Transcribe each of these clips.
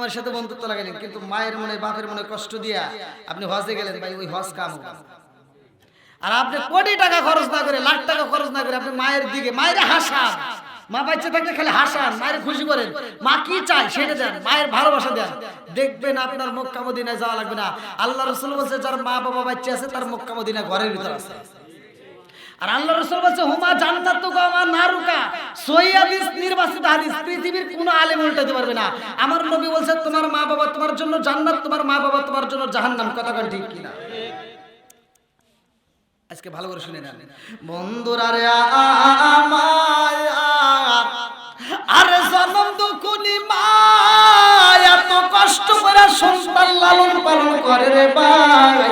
আমার সাথে বন্ধুত্ব লাগাইলেন, কিন্তু মায়ের মনে, বাপের মনে কষ্ট দিয়া আপনি হজে গেলেন, ভাই, ওই হজ কাম আর আপনি কোটি টাকা খরচ না করে, লাখ টাকা খরচ না করে আপনি মায়ের দিকে, মায়ের হাসান। মা বাচ্চা থাকলে খালি হাসান, মায়ের খুশি করেন। মা কি চায় সেটা দেন, মায়ের ভালোবাসা দেন। দেখবেন আপনার মক্কা মদিনায় যাওয়া লাগবে না। আল্লাহ রসুল বলছে, যার মা বাবা বাচ্চা আছে, তার মক্কা মদিনা ঘরের ভিতর আছে। আর আল্লাহ রসুল বলছে, হুমা জান্নাত তো আমার নারুকা। সহি হাদিস, নির্বাচিত হাদিস, পৃথিবীর কোনো আলেম উল্টাতে পারবে না। আমার নবী বলছে, তোমার মা বাবা তোমার জন্য জান্নাত, তোমার মা বাবা তোমার জন্য জাহান্নাম। কথা ঠিক কিনা? আজকে ভালো করে শুনে নেন। বন্ধুরা রে আরে জনম দুকুনি মা এত কষ্ট করে সন্তান লালন পালন করে রে ভাই।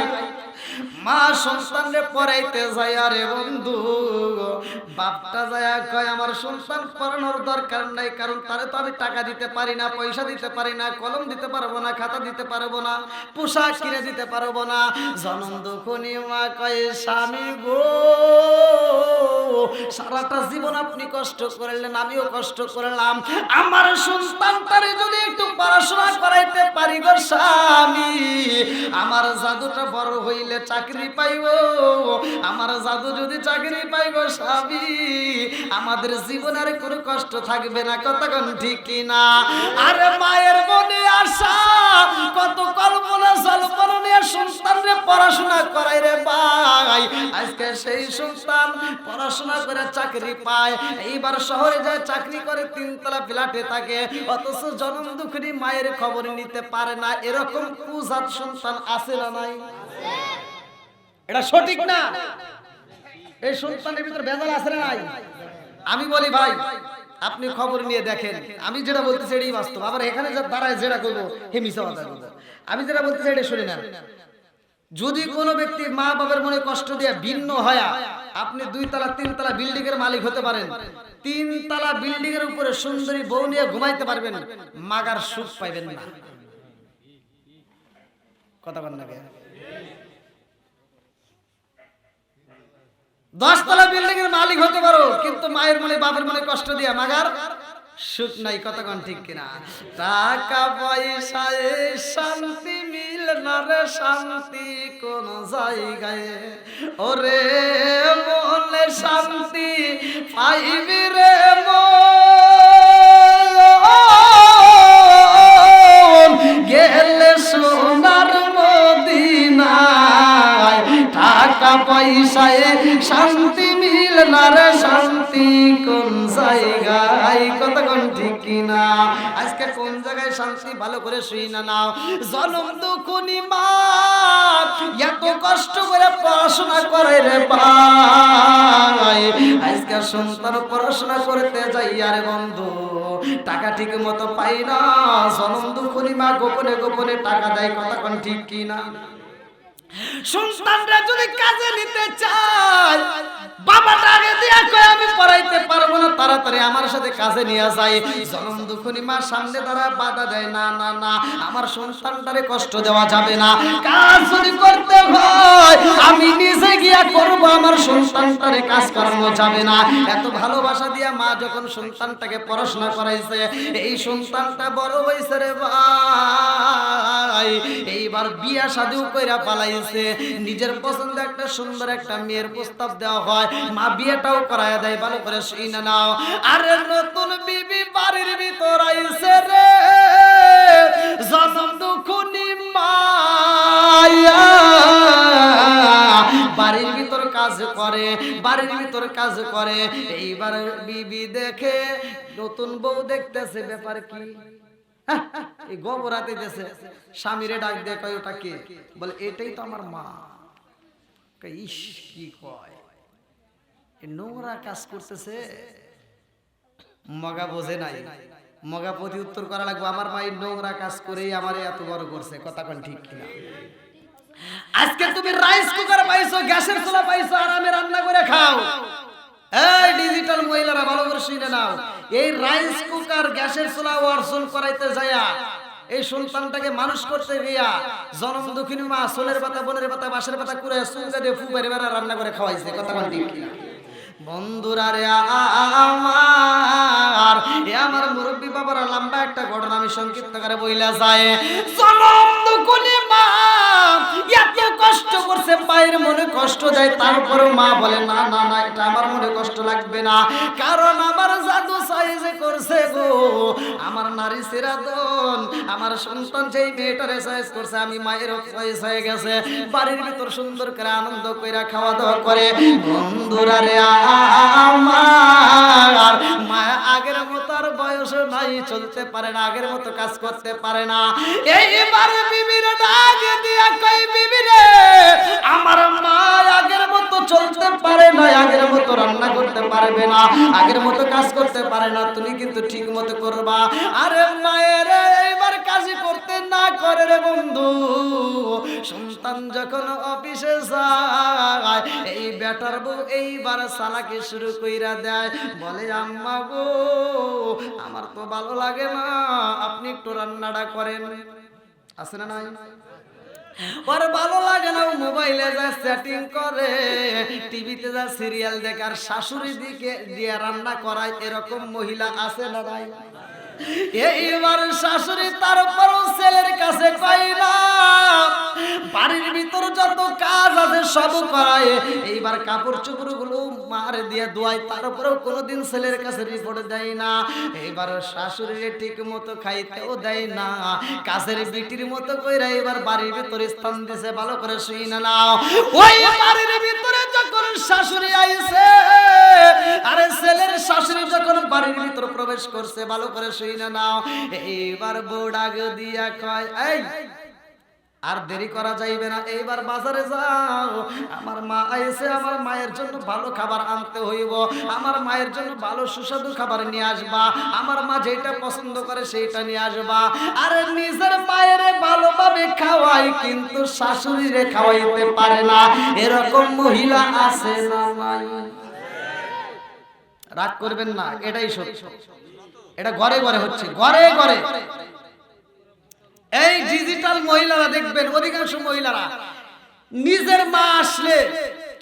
মা সন্তানরে পড়াইতে যায় আরে বন্ধু, বাপটা যায় কয়, আমার সন্তান পড়ানোর দরকার নাই, কারণ তারে তো আমি টাকা দিতে পারি না, পয়সা দিতে পারি না, কলম দিতে পারব না, খাতা দিতে পারব না, পোশাক কিনে দিতে পারব না। জনম দুখনি মা কয়, স্বামী গো, সারাটা জীবন আপনি কষ্ট করলেন, আমিও কষ্ট করলাম। আমার সন্তানটারে যদি একটু পড়াশোনা করাইতে পারি গো স্বামী, আমার জাদুটা বড় হইলে চাকরি পাইব, আমার জাদু যদি চাকরি পাইব স্বামী, আমাদের জীবনের কোনো কষ্ট থাকবে না, কতক্ষণ ঠিক কিনা? আরে মায়ের মনে আশা, কত কল্পনা জল্পনা সন্তানরে পড়াশোনা করাই রে ভাই। আজকে সেই সন্তান পড়াশোনা করে চাকরি পায়, এইবার শহরে যায় চাকরি করে তিনতলা ফ্ল্যাটে থাকে, অথচ জনম দুঃখিনী মায়ের খবর নিতে পারে না, এরকম কুজাত সন্তান আছে না নাই? এটা সঠিক না। এই সন্তানের ভিতরে ভেজাল আছে না নাই? আমি বলি ভাই, আপনি খবর নিয়ে দেখেন। আমি যেটা বলতেছি এটাই বাস্তব। আবার এখানে যা দাঁড়ায় যেটা করব, হে মিশা আমি যেটা বলতেছি এটা শুনে নেন যদি কোনো ব্যক্তি মা বাবার মনে কষ্ট দিয়ে ভিন্ন হয়া আপনি দুই তালা, তিন তালা বিল্ডিং এর মালিক হতে পারেন। তিন তালা বিল্ডিং এর উপরে সুন্দরী বউ নিয়ে ঘুমাইতে পারবেন, মাগার সুখ পাইবেন না। কথা বল না দশতলা বিল্ডিং এর মালিক হতে পারো, কিন্তু মায়ের মনে, বাপের মনে কষ্ট দিয়া, মাগার সুখ নাই, কতক্ষণ ঠিক কিনা? টাকা পয়সায় শান্তি মিল না রে শান্তি কোন জায়গায়। ওরে মনে শান্তি পাইবি রে মন। পয়সায় শান্তি মিল না রে শান্তি কোন জায়গায়? কতক্ষণ ঠিক কিনা? আজকে কোন জায়গায় শান্তি ভালো করে শুই না নাও? জনম দুখুনি মা, এত কষ্ট করে পড়াশোনা করে রে ভাই। আজকে সন্তান পড়াশোনা করতে যাই আরে বন্ধু, টাকা ঠিক মতো পাই না। জনম দুখুনি মা, গোপনে গোপনে টাকা দেয়, কতক্ষণ ঠিক কিনা? সন্তানরা যদি কাজে নিতে চায় বাবাটা আগে দিয়া কয়, আমি পড়াইতে পারব না, তাড়াতাড়ি আমার সাথে কাজে নিয়ে যায় জনম দুখুনি মা সামনে দ্বারা বাধা দেয়, না না না, আমার সন্তানটারে কষ্ট দেওয়া যাবে না। কাজ যদি করতে হয়, আমি নিজে গিয়া করব, আমার সন্তানটারে কাজ করানো যাবে না। এত ভালোবাসা দিয়া মা যখন সন্তানটাকে পড়াশোনা করাইছে, এই সন্তানটা বড় হয়েছে রে ভাই এইবার বিয়া শাদিও কইরা পালাইছে। নিজের পছন্দ একটা সুন্দর একটা মেয়ের প্রস্তাব দেওয়া হয়। মা বিয়েটাও করায় দেয়, ভালো করে শুই না নাও। আরে নতুন বিবি বাড়ির ভিতর আইছে রে। জনম দুখুনি মায়া। বাড়ির ভিতর কাজ করে, বাড়ির ভিতর কাজ করে। এইবার বিবি দেখে নতুন বউ দেখতেছে, ব্যাপার কি? এই গোবরাতে স্বামীরে ডাক কয় বলে, এটাই তো আমার মা। ইস, কি কয়? নোংরা কাজ করতেছে। মগা বোঝে নাই। মগা প্রতি উত্তর করা লাগবে, আমার মা এই নোংরা কাজ করেই আমার এত বড় করছে। কথা কোন ঠিক কিনা? আজকে তুমি রাইস কুকার পাইছো, গ্যাসের চুলা পাইছো, আরামে রান্না করে খাও। এই ডিজিটাল মহিলারা, ভালো নাও। এই রাইস কুকার গ্যাসের চুলা অর্জন করাইতে যায়া এই সন্তানটাকে মানুষ করতে গিয়া, জনম দুঃখিনী মা সোলের পাতা, বনের পাতা, বাঁশের পাতা করে সুন্দর দিয়ে ফু বেড়ে রান্না করে খাওয়াইছে। কথা বলতে বন্ধুরা রে আমার। এ আমার মুরব্বী বাবার, লম্বা একটা ঘটনা আমি সংক্ষিপ্ত করে যায়। মা? এত কষ্ট করছে মনে কষ্ট দেয়, তারপরেও মা বলে, না না না, এটা আমার মনে কষ্ট লাগবে না। কারণ আমার জাদু সাইজে করছে গো। আমার নারী সেরাদন, আমার সন্তান যেই মেয়েটারে সাইজ করছে, আমি মায়ের সাইজ হয়ে গেছে। বাড়ির ভিতর সুন্দর করে আনন্দ কইরা খাওয়া দাওয়া করে। বন্ধুরা রে আমার মা, আগের মতো আর বয়স নাই, চলতে পারে না, আগের মতো কাজ করতে পারে না। এইবার বিবির ডাক দিয়া কই আমার মা আগের মতো চলতে পারে না করতে পারবে না, আগের মতো কাজ করতে পারে না, তুমি কিন্তু ঠিক মতো করবা। আরে মায়ের এইবার কাজই করতে না করে রে বন্ধু। সন্তান যখন অফিসে যায়, এই বেটার বউ এইবার সালাকে শুরু কইরা দেয়, বলে, আম্মা গো, আমার তো ভালো লাগে না, আপনি একটু রান্নাটা করেন। আছে না নাই? ওর ভালো লাগে না মোবাইলে যা সেটিং করে। টিভিতে যা সিরিয়াল দেখার শাশুড়ি দিকে দিয়ে রান্না করায়, এরকম মহিলা আছে না নাই? এইবার শাশুড়ি তারপরও ছেলের কাছে কই না। বাড়ির ভিতর যত কাজ আছে সব করায়। এইবার কাপড় চোপড়গুলো মার দিয়ে ধোয়ায়, তারপরেও কোনোদিন ছেলের কাছে রিপোর্ট দেয় না। এইবার শাশুড়ির ঠিক মতো খাইতেও দেয় না। কাছের বিটির মতো কইরা এবার বাড়ির ভিতরে স্থান দিছে, ভালো করে শুই না নাও। ওই বাড়ির ভিতরে যখন শাশুড়ি আইছে আরে ছেলের শাশুড়ি যখন বাড়ির ভিতর প্রবেশ করছে, ভালো করে শুই না নাও। এইবার বউডাগ দিয়া কয়, এই, আর দেরি করা যাইবে না, এইবার বাজারে যাও। আমার মা আইসে আমার মায়ের জন্য ভালো খাবার আনতে হইব। আমার মায়ের জন্য ভালো সুস্বাদু খাবার নিয়ে আসবা। আমার মা যেটা পছন্দ করে সেইটা নিয়ে আসবা। আর নিজের মায়ের ভালোভাবে খাওয়াই, কিন্তু শাশুড়িরে খাওয়াইতে পারে না। এরকম মহিলা আছে না নাই? রাগ করবেন না, এটাই সত্য। এটা ঘরে ঘরে হচ্ছে, ঘরে ঘরে। এই ডিজিটাল মহিলারা দেখবেন, অধিকাংশ মহিলারা নিজের মা আসলে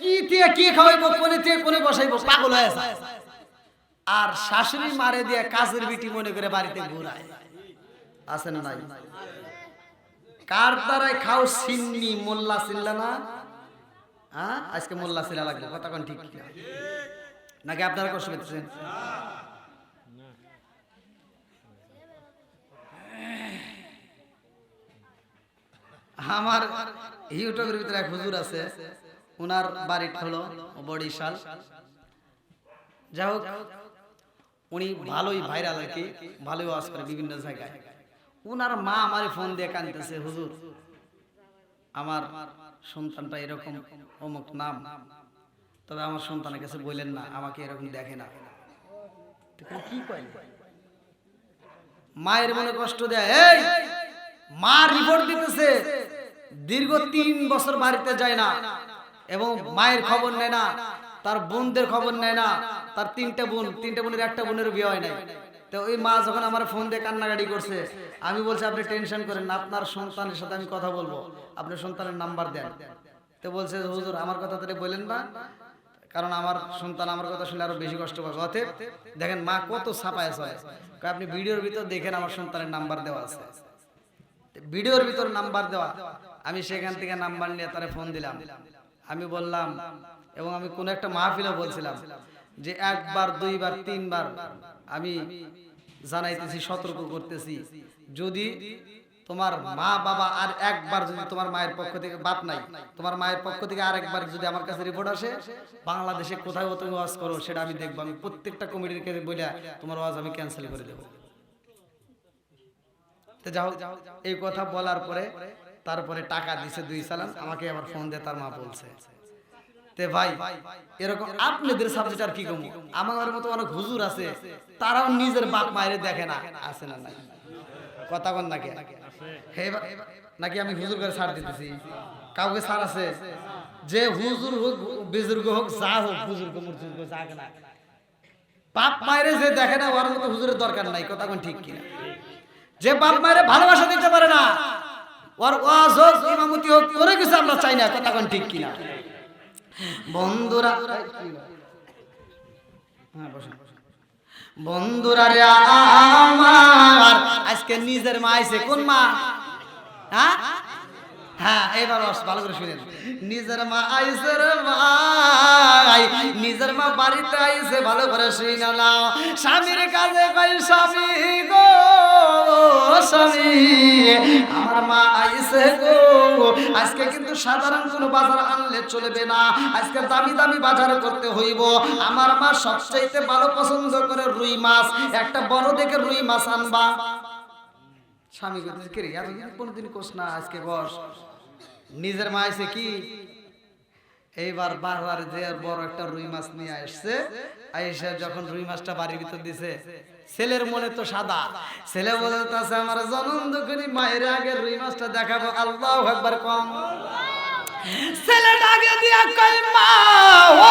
কি দিয়ে কি খাওয়াইবো, কোনে দিয়ে কোনে বসাইবো, পাগল হয়ে যায়। আর শাশুড়ি মারে দিয়ে কাজের বিটি মনে করে বাড়িতে ঘুরায়। আছে না নাই কার দ্বারাই খাও সিন্নি, মোল্লা সিল্লা না? হ্যাঁ আজকে মোল্লা সিল্লা লাগবে, কথা ঠিক কিনা? নাকি আপনারা কষ্ট পেতেছেন? আমার ইউটিউবের ভিতরে এক হুজুর আছে ওনার বাড়িটা হলো বরিশাল। যাই হোক, উনি ভালোই ভাইরাল আর কি, ভালোই ওয়াজ করে বিভিন্ন জায়গায়। ওনার মা আমার ফোন দিয়ে কানতেছে হুজুর, আমার সন্তানটা এরকম অমুক নাম তবে আমার সন্তানের কাছে বললেন না আমাকে এরকম দেখে না। কি কয় মায়ের মনে কষ্ট দেয় এই মা রিপোর্ট দিতেছে দীর্ঘ তিন বছর বাড়িতে যায় না এবং মায়ের খবর নেয় না তার বোনদের খবর নেয় না তার তিনটা বোন তিনটা বোনের একটা বোনের বিয়ে হয় নাই। তো ওই মা যখন আমার ফোন দিয়ে কান্নাকাটি করছে আমি বলছি আপনি টেনশন করেন না আপনার সন্তানের সাথে আমি কথা বলব আপনার সন্তানের নাম্বার দেন। তো বলছে হুজুর আমার কথা তাহলে বলেন না কারণ আমার সন্তান আমার কথা শুনলে আরও বেশি কষ্ট পাবে। অতএব দেখেন মা কত ছাপায় আছে আপনি ভিডিওর ভিতর দেখেন আমার সন্তানের নাম্বার দেওয়া আছে। ভিডিওর ভিতর নাম্বার দেওয়া। আমি সেখান থেকে নাম্বার নিয়ে তারা ফোন দিলাম। আমি বললাম এবং আমি কোন একটা মাহফিলে বলছিলাম যে একবার, দুইবার, তিনবার আমি জানাইতেছি, সতর্ক করতেছি। যদি তোমার মা, বাবা আর একবার যদি তোমার মায়ের পক্ষ থেকে বাপ নাই, তোমার মায়ের পক্ষ থেকে আরেকবার যদি আমার কাছে রিপোর্ট আসে, বাংলাদেশে কোথায় তুমি ওয়াজ করো সেটা আমি দেখব। আমি প্রত্যেকটা কমিটির কাছে বলে তোমার ওয়াজ আমি ক্যান্সেল করে দেবো। যাও এই কথা বলার পরে তারপরে টাকা দিছে দুই সালাম, আমাকে আবার ফোন দিয়ে তার মা বলছে। তে ভাই, এরকম আপনাদের আর কি কম? আমার মতো অনেক হুজুর আছে, তারাও নিজের বাপ মায়ের দেখে না, আছে না কথা কন নাকি হে বা- নাকি আমি হুজুর করে ছাড় দিতেছি? কাউকে ছাড় আছে? যে হুজুর হোক, বুজুর্গ হোক, যা হোক, বুজুর্গ মুজুর্গ যাক না বাপ মায়ের যে দেখে না ওর মতো হুজুরের দরকার নাই, কথা কোন ঠিক কিনা? যে বাপ মায়ের ভালোবাসা দিতে পারে না, ওর ওয়াজ হোক, ইমামতি হোক করে কিছু আমরা চাই না, কথা কোন ঠিক কিনা? বন্ধুরা হ্যাঁ বসেন। বন্ধুরা রে আমার আজকে নিজের মা আইছে কোন মা? হ্যাঁ? হ্যাঁ স্বামীর স্বামী গো, স্বামী, আমার মা আইছে গো। আজকে কিন্তু সাধারণ কোনো বাজার আনলে চলবে না। আজকে দামি দামি বাজার করতে হইব। আমার মা সবচাইতে ভালো পছন্দ করে রুই মাছ। একটা বড় দেখে রুই মাছ আনবা। স্বামী কি রে কোনদিন না আজকে বস। নিজের মা এসে কি? এইবার বারবার যে বড় একটা রুই মাছ নিয়ে আসছে আইসা যখন রুই মাছটা বাড়ির ভিতর দিছে ছেলের মনে তো সাদা। ছেলে বলতেছে আমার জনম দুঃখিনী মায়ের আগে রুই মাছটা দেখাবো আল্লাহ একবার কম। ছেলে ডাকে দিয়া কই মা ও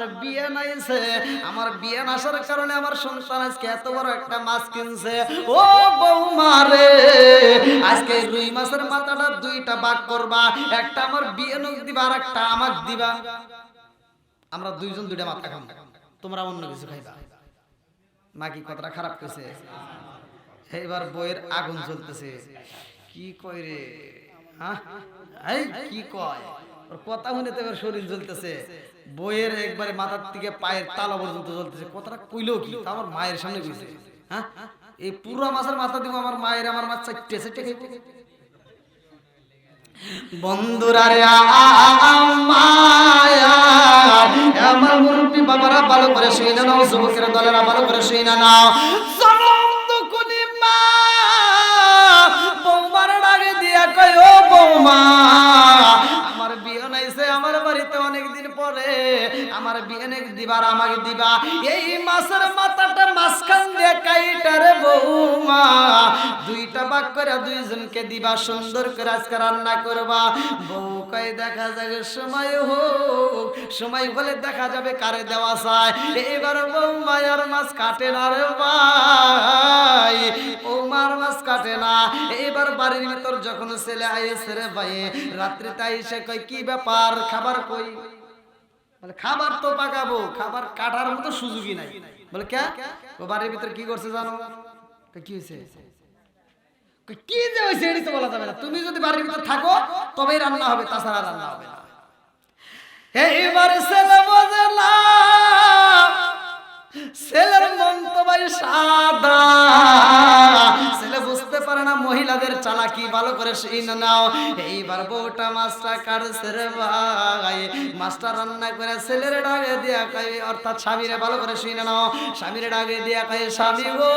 আমার বিয়ে নাইছে, আমার বিয়ে নাসার কারণে আমার সন্তান আজকে এত বড় একটা মাছ কিনছে। ও বৌমা রে, আজকে রুই মাছের মাথাটা দুইটা ভাগ করবা, একটা আমার বিয়ে নক দিবা আর একটা আমাক দিবা। আমরা দুইজন দুইটা মাথা খাম, তোমরা অন্য কিছু খাইবা। মা কি কথাটা খারাপ করছে এইবার বইয়ের আগুন চলতেছে কি কয় রে? হ্যাঁ? কি কয়? কথা শুনে তো শরীর জ্বলতেছে। বইয়ের একবারে মাথার থেকে পায়ের তালা পর্যন্ত জ্বলতেছে। কথাটা কইলেও কি? আমার মায়ের সামনে কইছে। হ্যাঁ? এই পুরো মাছের মাথা দিব আমার মায়ের, আমার মা চারটে চারটে বন্ধুরা দিয়া কয় বৌমা দিবার আমাকে দিবা। এই মাছের মাথাটা মাঝখান দিয়ে বৌমা। দুইটা ভাগ করে দুইজনকে দিবা, সুন্দর করে আজকে রান্না করবা। বউ দেখা যাবে সময় হোক। সময় হলে দেখা যাবে কারে দেওয়া চায় এবার কাটে না রে ভাই। কাটে না। এবার বাড়ির ভিতর যখন ছেলে আইসে রে ভাই রাত্রিতে আইসে কয়, কি ব্যাপার? খাবার কই? বলে, খাবার তো পাকাবো, খাবার কাটার মতো সুযোগই নাই। বলে কে ও বাড়ির ভিতরে কি করছে জানো? কি হয়েছে? কি যে হয়েছে এটি তো বলা যাবে না। তুমি যদি বাড়ির ভিতরে থাকো, তবেই রান্না হবে, তাছাড়া রান্না হবে না। এইবার না ছেলের মন তো ভাই সাদা। ছেলে বুঝতে পারে না মহিলাদের চালাকি, ভালো করে শুনে নাও। এইবার বউটা মাছটা কাটছে রে ভাই। মাছটা রান্না করে ছেলের ডাকে দিয়া কয়, অর্থাৎ স্বামীরে ভালো করে শুনে নাও। স্বামীরে ডাকে দিয়া কয়, স্বামী গো,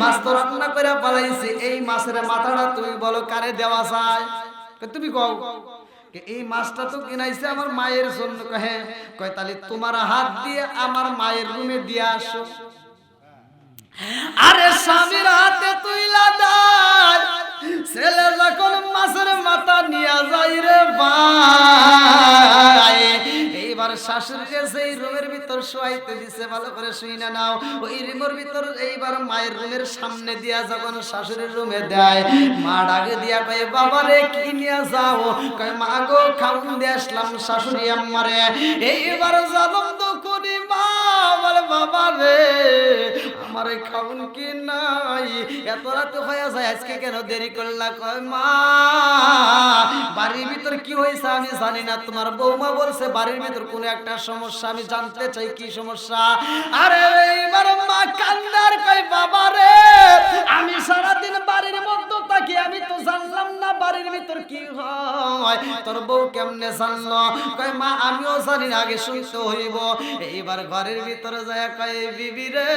মাছ তো রান্না করে পালাইছি এই মাছের মাথাটা তুমি বলো কারে দেওয়া চায় তুমি কও। এই মাছটা তো কিনাইছে আমার মায়ের জন্য। কহে কয়, তাহলে তোমার হাত দিয়ে আমার মায়ের রুমে দিয়ে আসো। আরে স্বামীর হাতে দাই ছেলে যখন মাছের মাথা নিয়ে যাই রে ভাই এইবার শাশুড়িকে সেই রুমের ভিতর শোয়াইতে দিছে, ভালো করে শুই না নাও। ওই রুমের ভিতর এইবার মায়ের রুমের সামনে দিয়া যখন শাশুড়ির রুমে দেয়, মা ডাকে দিয়া কয়, বাবা রে, কি নিয়ে যাও? কয়, মা গো খাউন দিয়ে আসলাম শাশুড়ি আম্মারে। এইবার তো করি মা, বলে, বাবা রে আমার খাউন কি নাই? এত রাত হয়ে যায়, আজকে কেন দেরি করলা? কয়, মা, বাড়ির ভিতর কি হয়েছে আমি জানি না। তোমার বৌমা বলছে, বাড়ির ভিতর কোনো একটা সমস্যা, আমি জানতে চাই কি সমস্যা? আরে এইবার মা কান্দার কই বাবা রে, আমি সারাদিন বাড়ির মধ্যে থাকি, আমি তো জানলাম না বাড়ির ভিতর কি হয়। তোর বউ কেমনে জানলো? কয়, মা, আমিও জানি আগে শুনতে হইব। এইবার ঘরের ভিতরে যায় কয়, বিবি রে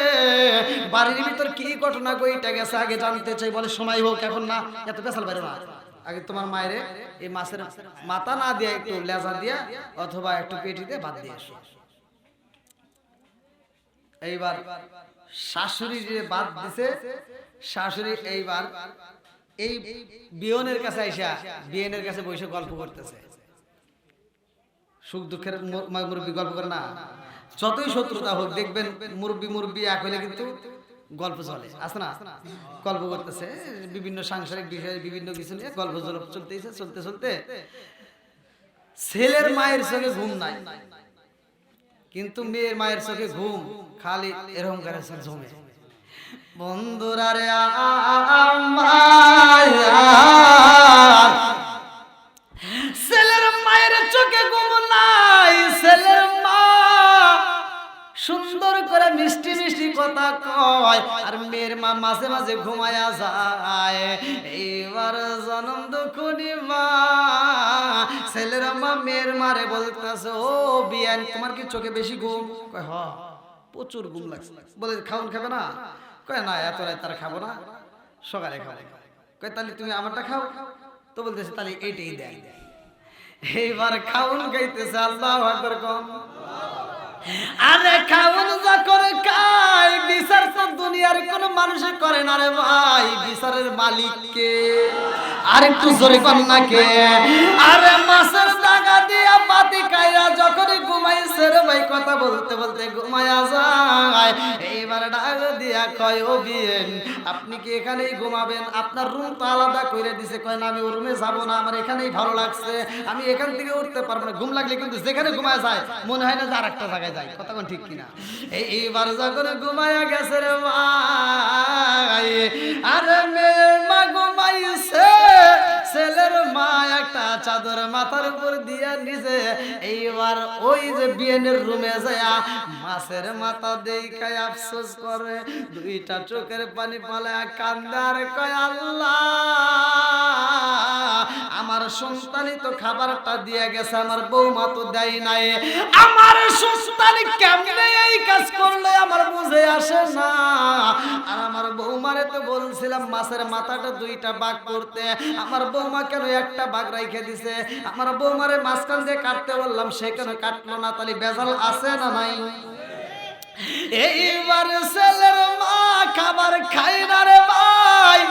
বাড়ির ভিতর কি ঘটনা কইটা গেছে, আগে জানতে চাই, বলে সময় হোক এখন না, এত পেছাল বাইরে না আগে তোমার মায়ের এই মাছের মাথা না দিয়ে একটু লেজা দিয়া অথবা একটু পেটিতে বাদ দিয়ে আসো। এইবার শাশুড়ি যে বাদ দিছে, শাশুড়ি এইবার এই বিয়নের কাছে আইসা, বিয়নের কাছে বসে গল্প করতেছে। সুখ দুঃখের মুরব্বী গল্প করে না যতই শত্রুতা হোক দেখবেন মুরব্বী মুরব্বী এক হলে কিন্তু গল্প চলে আসে না গল্প করতেছে বিভিন্ন সাংসারিক বিষয়ে বিভিন্ন কিছু নিয়ে গল্প চলতেছে চলতে চলতে ছেলের মায়ের চোখে ঘুম নাই কিন্তু মেয়ের মায়ের চোখে ঘুম খালি এরকম করে জমে বন্ধুরা রে আমার কথা কয়, আর মেয়ের মা মাঝে মাঝে ঘুমায়া যায়। এইবার জনম দুখুনি মা, ছেলের মা মেয়ের মারে বলতেছে, ও বিয়ান, তোমার কি চোখে বেশি ঘুম? হ, প্রচুর ঘুম লাগছে। বলে, খাওন খাবে না? কয়, না, এত রাত তারা খাব না, সকালে খাব। কয়, তাহলে তুমি আমারটা খাও? তো বলতেছে, তাহলে এইটাই দেয় এইবার খাউন গাইতেছে আল্লাহ আকবার কম। আরে খাওন যা করে খাই বিচার তো দুনিয়ার কোন মানুষে করে না রে ভাই, বিচারের মালিককে। আর একটু জোরে না কে? আরে মাছের টাকা দিয়া পাতি কাইরা যখনই ঘুমাইছে রে ভাই কথা বলতে বলতে ঘুমায়া যায়। এইবার ডাক দিয়া কয়, ও বিয়েন, আপনি কি এখানেই ঘুমাবেন? আপনার রুম তো আলাদা করে দিছে। কয়, না, আমি ও রুমে যাব না, আমার এখানেই ভালো লাগছে। আমি এখান থেকে উঠতে পারব না। ঘুম লাগলে কিন্তু যেখানে ঘুমায় যায়, মনে হয় না যে আর একটা জায়গায় যায়। কথা কোন ঠিক কিনা? এইবার যখন ঘুমায়া গেছে রে ভাই, আরে মেয়ের মা ঘুমাইছে। ছেলের মা একটা চাদর মাথার উপর দিয়া নিছে এইবার ওই যে বিয়ের রুমে যায় মাছের মাথা দেখাই আফসোস করে, দুইটা চোখের পানি পালায় কান্দার কয় আল্লাহ। সন্তানই তো খাবারটা দিয়ে গেছে, আমার বৌমা তো দেয় নাই। আমার সন্তান কেমনে এই কাজ করলে আমার বুঝে আসে না। আর আমার বৌমারে তো বলছিলাম, মাছের মাথাটা দুইটা বাঘ করতে। আমার বৌমা কেন একটা বাঘ রাইখে দিছে? আমার বৌমারে মাঝখান দিয়ে কাটতে বললাম, সে কেন কাটলো না? তাহলে বেজাল আছে না নাই? এইবার ছেলের মা খাবার খাই না রে ভাই।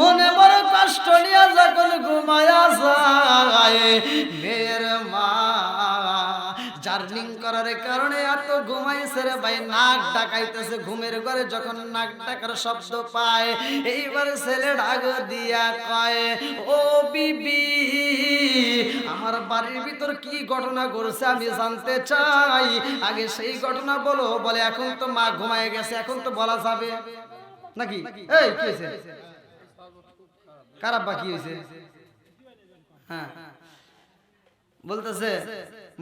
মনে বড় কষ্ট নিয়ে যখন ঘুমায়া মেয়ের মা জার্নিং করার কারণে এত ঘুমাইছে রে ভাই, নাক ডাকাইতেছে ঘুমের ঘরে, যখন নাক ডাকার শব্দ পায়, এইবার ছেলে ডাক দিয়া কয়, ও বিবি, আমার বাড়ির ভিতর কি ঘটনা ঘটছে আমি জানতে চাই। আগে সেই ঘটনা বলো, বলে এখন তো মা ঘুমায় গেছে, এখন তো বলা যাবে। নাকি? এই, কি খারাপ বাকি হয়েছে? হ্যাঁ। বলতেছে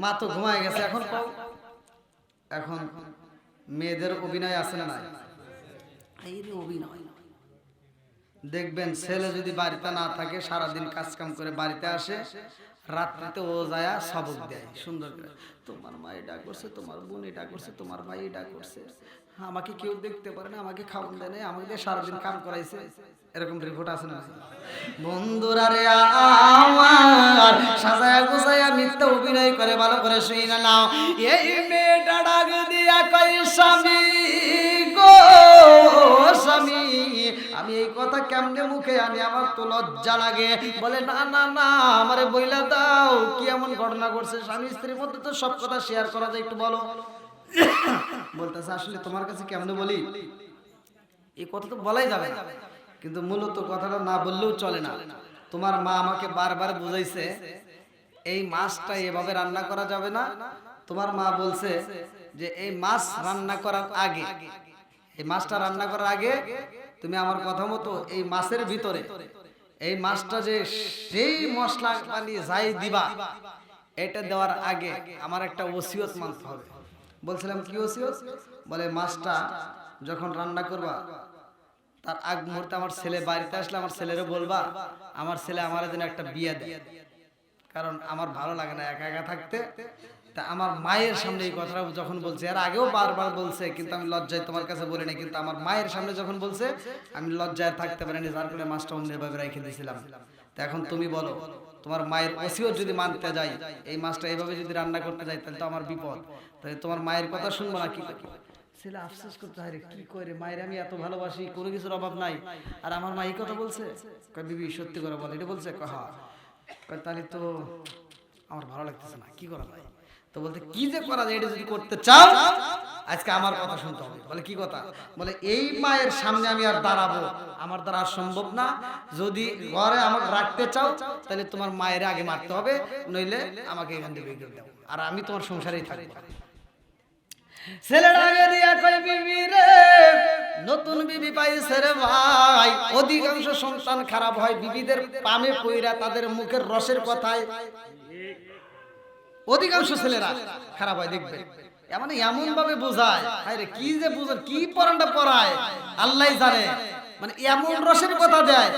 মা তো ঘুমায় গেছে এখন পাও এখন মেয়েদের অভিনয় আছে না নাই? অভিনয়। দেখবেন ছেলে যদি বাড়িতে না থাকে সারাদিন কাজ কাম করে বাড়িতে আসে রাত্রিতে ও যায় সবক দেয়। সুন্দর করে তোমার মা এটা করছে তোমার বোন এটা করছে তোমার ভাই এটা করছে। আমাকে কেউ দেখতে পারে না আমাকে খাওয়ান দেয় না আমাকে সারাদিন কাম করাইছে। এরকম রিপোর্ট আছে না বন্ধুরা রে আমার, সাজায়া গুছায়া মিথ্যা অভিনয় করে, ভালো করে শুই না নাও। এই মেয়েটা ডাক দিয়া কই স্বামী গো, স্বামী, আমি এই কথা কেমনে মুখে আনি? আমার তো লজ্জা লাগে। বলে, না না না, আমারে বইলা দাও। কি এমন ঘটনা ঘটছে? স্বামী স্ত্রীর মধ্যে তো সব কথা শেয়ার করা যায়, একটু বলো। বলতেছে, আসলে তোমার কাছে কেমনে বলি? এই কথা তো বলাই যাবে না। কিন্তু মূলত কথাটা না বললেও চলে না। তোমার মা আমাকে বারবার বুঝাইছে, এই মাছটা এভাবে রান্না করা যাবে না। তোমার মা বলছে যে, এই মাছ রান্না করার আগে, এই মাছটা রান্না করার আগে তুমি আমার কথা মতো এই মাছের ভিতরে, এই মাছটা যে সেই মশলা পানি যাই দিবা, এটা দেওয়ার আগে আমার একটা ওসিয়ত মানতে হবে। বলছিলাম, কি ওসিয়ত? বলে, মাছটা যখন রান্না করবা তার আগ মুহূর্তে আমার ছেলে বাড়িতে আসলে আমার ছেলেরও বলবা আমার ছেলে আমার জন্য একটা বিয়ে দেয়। কারণ আমার ভালো লাগে না একা একা থাকতে। তা আমার মায়ের সামনে এই কথাটা যখন বলছে এর আগেও বারবার বলছে কিন্তু আমি লজ্জায় তোমার কাছে বলি না কিন্তু আমার মায়ের সামনে যখন বলছে আমি লজ্জায় থাকতে পারিনি যার ফলে মাছটা অন্যভাবে রেখে দিয়েছিলাম। তা এখন তুমি বলো তোমার মায়ের ওসিও যদি মানতে যাই এই মাছটা এইভাবে যদি রান্না করতে যাই তাহলে তো আমার বিপদ। তাহলে তোমার মায়ের কথা শুনব না কি? ছেলে আফসোস করতে হয় কি করে মায়ের আমি এত ভালোবাসি কোনো কিছুর অভাব নাই। আর আমার মা এই কথা বলছে কয় বিবি সত্যি করে বল। এটা বলছে কয় তাহলে তো আমার ভালো লাগতেছে না কি করা যায়? তো বলতে কি যে করা যায় এটা যদি করতে চাও আজকে আমার কথা শুনতে হবে। বলে কি কথা? বলে এই মায়ের সামনে আমি আর দাঁড়াবো। আমার দ্বারা আর সম্ভব না। যদি ঘরে আমাকে রাখতে চাও তাহলে তোমার মায়ের আগে মারতে হবে। নইলে আমাকে এখান থেকে দাও। আর আমি তোমার সংসারেই থাকব ছেলেটা আগে দিয়া কই বিবি রে, নতুন বিবি পাইছে রে ভাই। অধিকাংশ সন্তান খারাপ হয় বিবিদের পামে পইরা তাদের মুখের রসের কথায়। অধিকাংশ ছেলেরা খারাপ হয়, দেখবে। এমন এমন ভাবে বোঝায় কি যে বুঝার কি পড়ানটা পড়ায় আল্লাহ জানে মানে এমন রসের কথা দেয়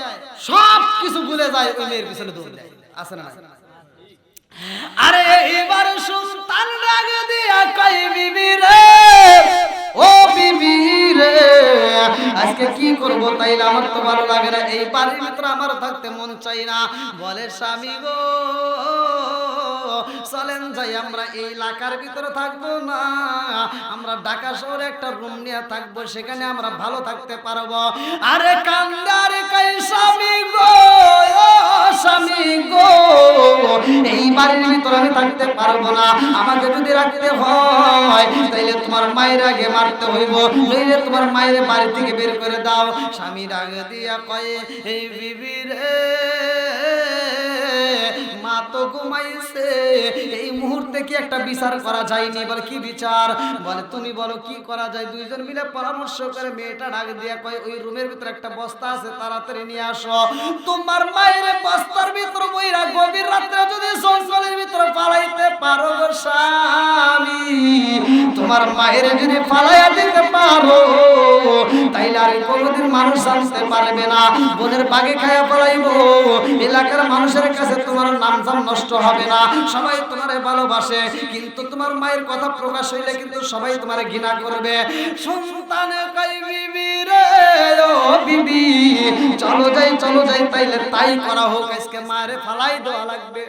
সব কিছু ভুলে যায়, ওই মেয়ের পিছনে দৌড় দেয়। আছে না? এবার সুলতান রাগ দিয়া কই বিবি রে, ও বিবি আজকে কি করব তাইলে? আমার তো ভালো লাগে এই বাড়ির ভিতরে আমার থাকতে মন চাই না। বলে, স্বামী গো চলেন যাই, আমরা এই এলাকার ভিতরে থাকব না। আমরা ঢাকা শহরে একটা রুম নিয়ে থাকব, সেখানে আমরা ভালো থাকতে পারব। আরে কান্দার কাই স্বামী গো স্বামী গো, এই ভিতরে আমি থাকতে পারব না। আমাকে যদি রাখতে হয়, তাইলে তোমার মায়ের আগে মারতে হইব। নইলে তোমার মায়ের বাড়ি থেকে বের করে দাও। স্বামীর আগে দিয়া কয়ে, এই বিবি রে তো ঘুমাইছে। এই মুহূর্তে কি একটা বিচার করা যায়নি? কি বিচার? বলে, তুমি বলো, কি করা যায়? দুইজন মিলে পরামর্শ করে মেয়েটা ডাক দিয়া কয়, ওই রুমের ভিতরে একটা বস্তা আছে, তাড়াতাড়ি নিয়ে আসো। তোমার মায়ের বস্তার বইরা গভীর রাত্রে যদি জঙ্গলের পালাইতে পারো স্বামী, তোমার মায়ের যদি পালাইয়া দিতে পারো, তাইলে আর কোনোদিন মানুষ পারবে না। বোনের বাগে খায়া এলাকার মানুষের কাছে তোমার নাম জাম নষ্ট হবে না। সবাই তোমারে ভালোবাসে, কিন্তু তোমার মায়ের কথা প্রকাশ হইলে কিন্তু সবাই তোমারে ঘৃণা করবে। সন্তান চলো যাই চলো যাই, তাইলে তাই করা হোক, আজকে মায়ের ফালাই দেওয়া লাগবে।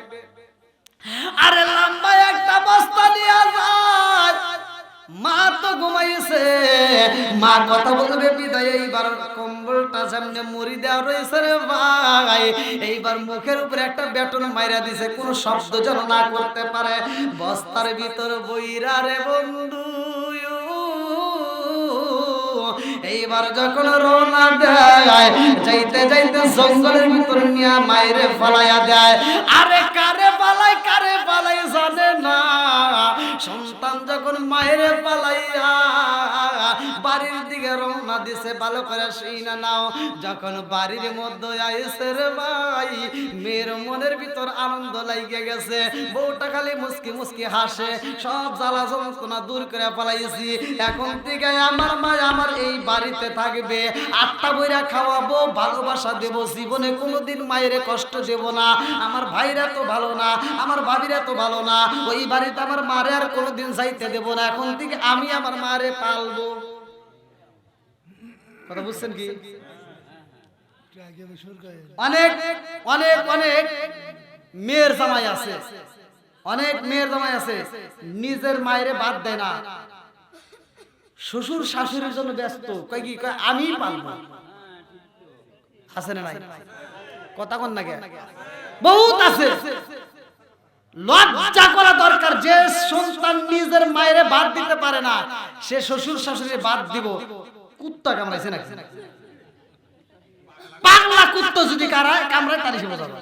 আরে লম্বা একটা বস্তা নিয়ে যায় মা তো ঘুমাইছে। মা কথা বলবে, বিদায়। এইবার কম্বলটা সামনে দেওয়া রয়েছে রে ভাই, এইবার মুখের উপরে একটা বেটন মাইরা দিছে শব্দ যেন না করতে পারে। বস্তার ভিতর বইরা রে বন্ধু, এইবার যখন রওনা দেয়, যাইতে যাইতে জঙ্গলের ভিতর নিয়ে মায়েরে ফালাইয়া দেয়। আরে কারে পালাই কারে পালাই জানে না। সন্তান যখন মায়েরে পালাইয়া বাড়ির দিকে রওনা দিছে, ভালো করে সেই না নাও। যখন বাড়ির মধ্যে আইসে রে ভাই, মেয়ের মনের ভিতর আনন্দ লাইগে গেছে। বউটা খালি মুসকি মুসকি হাসে, সব জ্বালা যন্ত্রণা দূর করে পালাইছি। এখন থেকে আমার মা আমার এই বাড়িতে থাকবে। আটটা বইরা খাওয়াবো, ভালোবাসা দেব, জীবনে কোনোদিন মায়ের কষ্ট দেব না। আমার ভাইরা তো ভালো না, আমার ভাবিরা তো ভালো না। ওই বাড়িতে আমার মারে আর কোনোদিন যাইতে দেব না। এখন থেকে আমি আমার মারে পালবো। কথা বুঝছেন কি? অনেক অনেক অনেক মেয়ের জামাই আছে। অনেক মেয়ের জামাই আছে। নিজের মায়েরে বাদ দেয় না। শ্বশুর শাশুড়ির জন্য ব্যস্ত। কয় কি? কয় আমি পালবো। আছে না নাই? কথা কোন নাকি বহুত আছে। লজ্জা করা দরকার যে সন্তান নিজের মায়েরে বাদ দিতে পারে না, সে শ্বশুর শাশুড়ি বাদ দিব। কুত্তা কামড়াইছে নাকি? পাগলা কুত্তা যদি কারায় কামড়ায় তার হিসেবে যাবে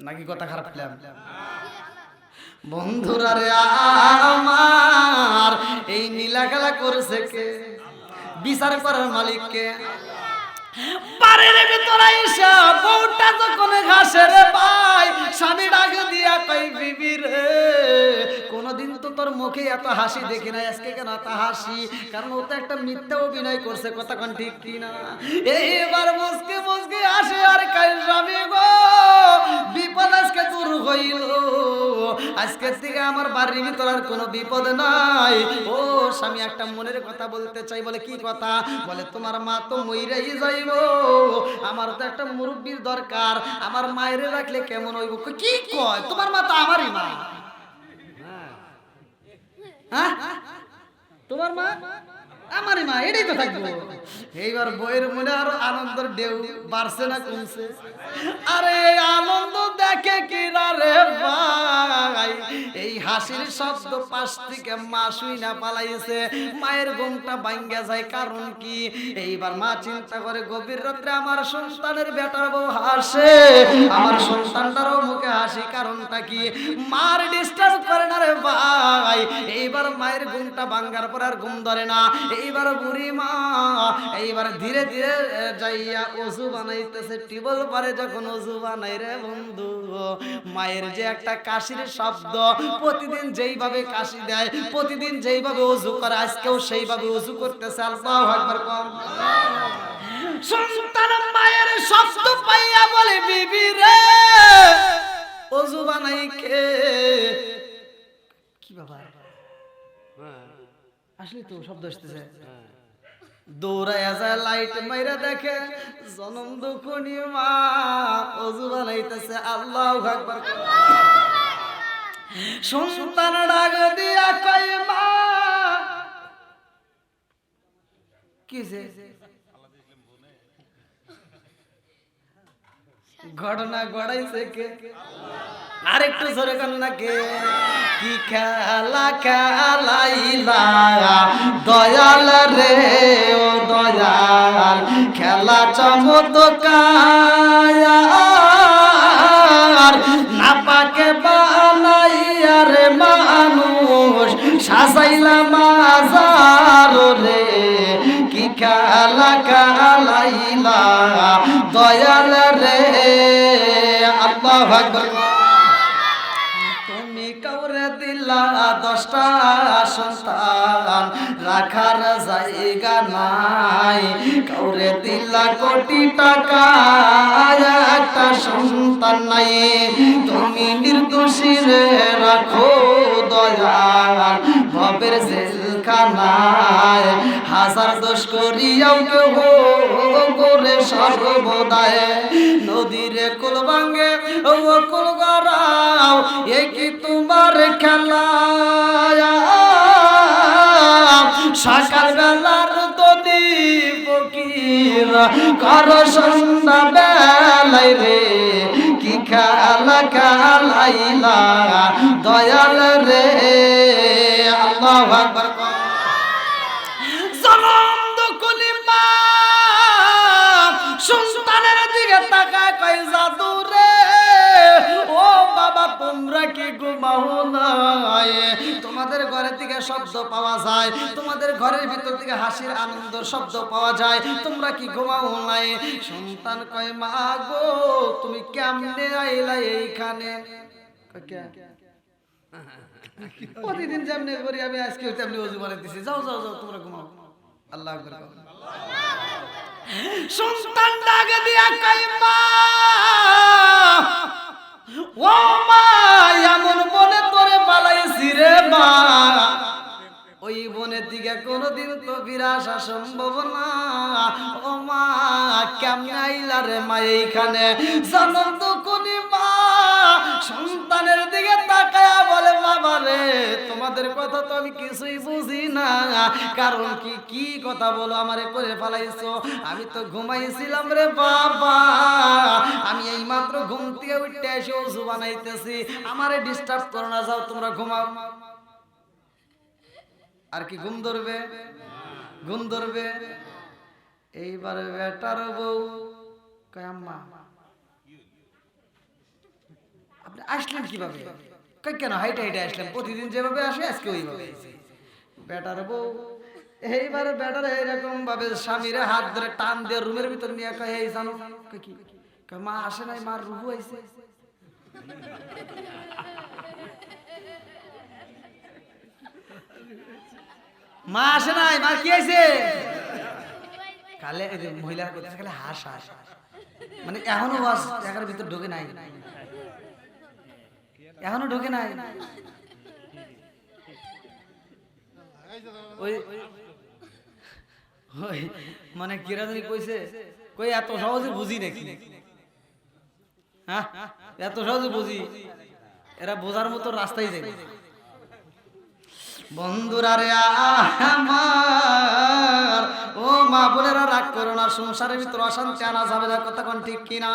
নাকি কথা খারাপ পেলাম বন্ধুরা রে, আমার এই নীলা খেলা করেছে কে? বিচার করার মালিককে? বাড়ির ভিতরে এসে বউটা যখন ঘাসের পাই স্বামী ডাক দিয়া কই বিবি রে, কোনদিন তো তোর মুখে এত হাসি দেখি না আজকে কেন এত হাসি? কারণ ও তো একটা মিথ্যা অভিনয় করছে কোন ঠিক কি না? এইবার মুসকে মুসকে আসে আর কই স্বামী গো, বিপদ আজকে দূর হইল। আজকের থেকে আমার বাড়ির ভিতর আর কোনো বিপদ নাই। ও স্বামী একটা মনের কথা বলতে চাই, বলে, কি কথা? বলে, তোমার মা তো মইরাই যাইব। আমার তো একটা মুরব্বীর দরকার। আমার মায়ের রাখলে কেমন হইব? কি কয়? তোমার মা তো আমারই মা। হ্যাঁ? হ্যাঁ? তোমার মা? আমারই মা, এটাই তো থাকব। এইবার বইয়ের মনে আরও আনন্দের ঢেউ বাড়ছে না কমছে? আরে আনন্দ দেখে কি না রে ভাই? এই হাসির শব্দ পাশ থেকে মা শুই না পালাইছে। মায়ের ঘুমটা ভাঙ্গা যায়, কারণ কি? এইবার মা চিন্তা করে, গভীর রাত্রে আমার সন্তানের বেটার বউ হাসে আমার সন্তানটারও মুখে হাসি, কারণটা কি? মার ডিস্টার্ব করে না রে ভাই? মায়ের ঘুমটা ভাঙ্গার পর আর ঘুম ধরে না। এইবার বুড়ি মা, এইবার ধীরে ধীরে যাইয়া ওষু বানাইতেছে। টিবল পারে যখন ওষু বানাই রে বন্ধু, মায়ের যে একটা কাশির শব্দ, প্রতিদিন যেইভাবে কাশি দেয়, প্রতিদিন যেইভাবে ওযু করে, আজকেও সেইভাবে ওযু করতেছে। আল্লাহু আকবার কম। সন্তান মায়ের শব্দ পাইয়া বলে, বিবি রে, ওযু বানাই কে? কি বাবা? আসলে তো শব্দ আসতেছে। দৌড়াইয়া যায় লাইট মাইরা দেখে জনম দুখনি মা অজু বানাইতেছে আল্লাহ আকবার। সন্তান ডাক দিয়া কয় মা! কিসে ঘটনা গড়াইছে কে? আরেকটু জোরে কান না কে? কি খেলা খেলাইলা? দয়াল রে, ও দয়াল, খেলা চমৎকার। না পাকে বানাইয়া রে মানুষ, সাজাইলা মাজার রে। কি খেলা খেলাইলা? দয়াল তুমি কাউরে দিলা দশটা সন্তান, রাখার জায়গা নাই। কাউরে দিলা কোটি টাকা একটা সন্তান নাই। তুমি নির্দোষী রে রাখো দয়াল ভবের জেলখানায়। হাজার দোষ করিয়াও কেউ করে সর্বদায়। নদীরে কুল ভাঙ্গে ও কুল গড়াও, এ কি তোমার খেলা? সকাল বেলার দদি ফকির, কর সন্ধ্যা বেলায় রে, কি খেলা খেলাইলা? দয়াল রে, আল্লাহ আকবার। জনম তাকায় কই জাদু রে ও বাবা তোমরা কি ঘুমাও নাই? তোমাদের ঘরের থেকে শব্দ পাওয়া যায় তোমাদের ঘরের ভিতর থেকে হাসির আনন্দ শব্দ পাওয়া যায় তোমরা কি ঘুমাও নাই? সন্তান কয় মা গো তুমি কেমনে আইলা এইখানে? প্রতিদিন যেমনি করি আমি আজকে তেমনি অজু করে দিছি যাও যাও যাও তোমরা ঘুমাও। আল্লাহ আকবার। সন্তান ডাকে দিয়া কই মা ও মা, এমন বনে তোরে পালাইছি রে মা। ওই বনের দিকে কোনোদিন তো বিরাস সম্ভব না। ও মা, কেমন আইলা রে মা এইখানে? জানো তো সন্তানের দিকে তাকায়া বলে, বাবা রে, তোমাদের কথা তো আমি কিছুই বুঝি না। কারণ কি কি কথা বলো আমারে করে ফেলাইছো? আমি তো ঘুমাইছিলাম রে বাবা। আমি এই মাত্র ঘুম থেকে উঠতে এসে ওষু বানাইতেছি। আমারে ডিস্টার্ব করো না, যাও তোমরা ঘুমাও। আর কি ঘুম ধরবে? ঘুম ধরবে? এইবারে বেটার বউ। কয়, আম্মা আপনি আসলেন কীভাবে? কেন হাইটে হাইটে আসলেন? প্রতিদিন যেভাবে আসে, আজকে ওইভাবে। বেটার বউ। এইবারে বেটার এইরকম ভাবে স্বামীরে হাত ধরে টান দিয়ে রুমের ভিতর নিয়ে কয় এই জানো। কি? মা আসে নাই, মার রুহু আইছে। মা আসে নাই, মার কি আইছে? কালে এই যে মহিলা করতেছে খালি হাস হাস। মানে এখনও বাস জায়গার ভিতর ঢোকে নাই। এখনও ঢোকে নাই। মানে কিরা জানি কইছে, কই, এত সহজে বুঝি নাকি? হ্যাঁ? এত সহজে বুঝি? এরা বোঝার মতো রাস্তায় যায় বন্ধুরা রে আমার, ও মা বোনেরা রাগ করো না, সংসারের ভিতর অশান্তি আনা যাবে কথা কোন ঠিক কিনা?